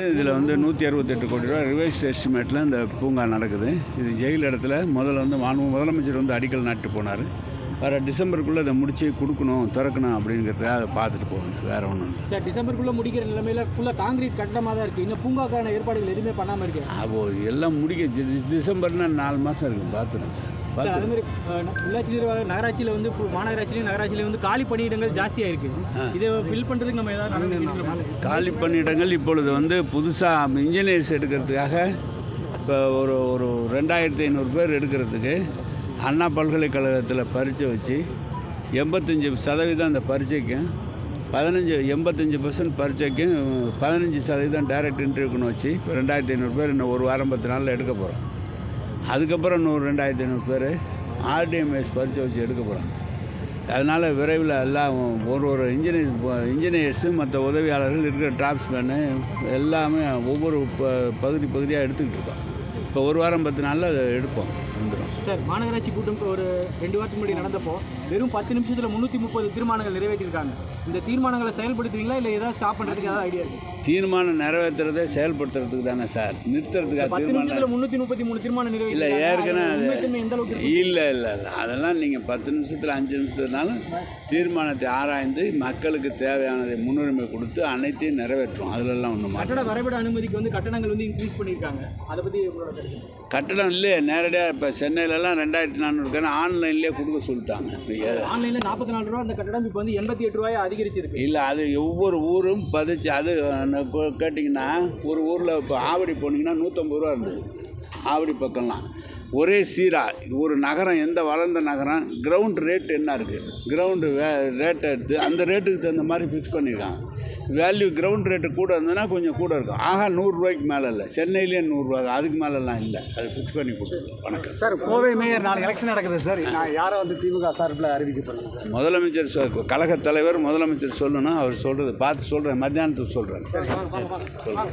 இதில் வந்து நூற்றி அறுபத்தெட்டு கோடி ரூபா ரிவைஸ் எஸ்டிமேட்டில் இந்த பூங்கா நடக்குது. இது ஜெயில் இடத்துல முதல்ல வந்து மாண்பு முதலமைச்சர் வந்து அடிக்கல் நாட்டு போனார். வர டிசம்பருக்குள்ளே இதை முடிச்சு கொடுக்கணும் திறக்கணும் அப்படிங்கிறதுக்காக அதை பார்த்துட்டு போகணும் வேறு ஒன்றும் சார் டிசம்பருக்குள்ள முடிக்கிற நிலைமையில ஃபுல்லாக காங்கிரீட் கட்டடமாக தான் இருக்கு. இன்னும் பூங்காக்கான ஏற்பாடுகள் எதுவுமே பண்ணாமல் இருக்கு? அப்போ எல்லாம் முடிக்க டி- டிசம்பர்னா நாலு மாதம் இருக்குது பார்த்துருங்க சார். அதே மாதிரி உள்ளாட்சி நிர்வாக நகராட்சியில் வந்து மாநகராட்சியிலையும் நகராட்சியிலையும் வந்து காலி பணியிடங்கள் ஜாஸ்தியாக இருக்கு. இதை ஃபில் பண்ணுறதுக்கு நம்ம ஏதாவது? காலி பணியிடங்கள் இப்பொழுது வந்து புதுசாக இன்ஜினியர்ஸ் எடுக்கிறதுக்காக இப்போ ஒரு ஒரு ரெண்டாயிரத்தி ஐநூறு பேர் எடுக்கிறதுக்கு அண்ணா பல்கலைக்கழகத்தில் பரீட்சை வச்சு எண்பத்தஞ்சு சதவீதம் அந்த பரீட்சைக்கும் பதினஞ்சு எண்பத்தஞ்சு பர்சன்ட் பரீட்சைக்கும் பதினஞ்சு சதவீதம் டைரக்ட் இன்டர்வியூக்குன்னு வச்சு இப்போ ரெண்டாயிரத்தி ஐநூறு பேர் இன்னும் ஒரு வாரம் பத்து நாளில் எடுக்க போகிறோம் அதுக்கப்புறம் இன்னொரு ரெண்டாயிரத்தி ஐநூறு பேர் ஆர்டிஎம்எஸ் பரீட்சை வச்சு எடுக்க போகிறாங்க அதனால் விரைவில் எல்லாம் ஒரு ஒரு இன்ஜினியர் இன்ஜினியர்ஸு மற்ற உதவியாளர்கள் இருக்கிற டிராப்ஸ்மேனு எல்லாமே ஒவ்வொரு ப பகுதி பகுதியாக எடுத்துக்கிட்டு இருக்கோம். இப்போ ஒரு வாரம் பத்து நாளில் அதை எடுப்போம் வந்துடும் சார் மாநகராட்சி கூட்டம் இப்போ ஒரு ரெண்டு வாரத்துக்கு முன்னாடி நடந்தப்போ வெறும் பத்து நிமிஷத்தில் முந்நூற்றி முப்பது தீர்மானங்கள் நிறைவேற்றியிருக்காங்க இந்த தீர்மானங்களை செயல்படுத்துவீங்களா இல்லை ஏதாவது ஸ்டாப் பண்ணுறதுக்கு ஏதாவது ஐடியா இருக்குது தீர்மானம் நிறைவேற்றுறதே செயல்படுத்துறதுக்கு தானே சார். நிறுத்துறதுக்காக தீர்மானம்? முந்நூற்றி முப்பத்தி மூணு தீர்மானம் இல்லை ஏற்கனவே? இல்லை இல்லை இல்லை. அதெல்லாம் நீங்கள் பத்து நிமிஷத்தில் அஞ்சு நிமிஷத்துனாலும் தீர்மானத்தை ஆராய்ந்து மக்களுக்கு தேவையானதை முன்னுரிமை கொடுத்து அனைத்தையும் நிறைவேற்றும் அதிலெல்லாம் ஒன்றும் கட்டட வரைபட அனுமதிக்கு வந்து கட்டணங்கள் வந்து இன்க்ரீஸ் பண்ணியிருக்காங்க. அதை பற்றி கட்டணம் இல்லையே. நேரடியாக இப்போ சென்னையிலலாம் ரெண்டாயிரத்தி நானூறுக்கான ஆன்லைன்லேயே கொடுக்க சொல்லிட்டாங்க. ஆன்லைனில் நாற்பத்தி நாலு ரூபா அந்த கட்டணம் இப்போ வந்து எண்பத்தி எட்டு ரூபாய் அதிகரிச்சிருக்கு. இல்லை அது ஒவ்வொரு ஊரும் பதிச்சு அது கேட்டிங்கன்னா ஒரு ஊரில் இப்போ ஆவடி போனீங்கன்னா நூற்றம்பது ரூபா இருந்தது. ஆவடி பக்கம்லாம். ஒரே சீராக ஒரு நகரம் எந்த வளர்ந்த நகரம் கிரவுண்ட் ரேட் என்ன இருக்குது கிரவுண்டு வே ரேட்டை எடுத்து அந்த ரேட்டுக்கு தகுந்த மாதிரி ஃபிக்ஸ் பண்ணியிருக்காங்க வேல்யூ கிரவுண்ட் ரேட்டு கூட இருந்ததுன்னா கொஞ்சம் கூட இருக்கும். ஆகா நூறுரூவாய்க்கு மேலே இல்லை. சென்னையிலேயே நூறுரூவா அதுக்கு மேலெல்லாம் இல்லை. அது ஃபிக்ஸ் பண்ணி கொடுத்துருக்கோம் வணக்கம். சார் கோவை மேயர் நாலு எலெக்ஷன் நடக்குது சார். நான் யாரை வந்து திமுக சார்பில் அறிவிக்கப்படுங்க சார்? முதலமைச்சர் சொ கழகத் தலைவர் முதலமைச்சர் சொல்லணும். அவர் சொல்கிறத பார்த்து சொல்கிறேன் மத்தியானத்துக்கு சொல்கிறேன் சொல்கிறேன்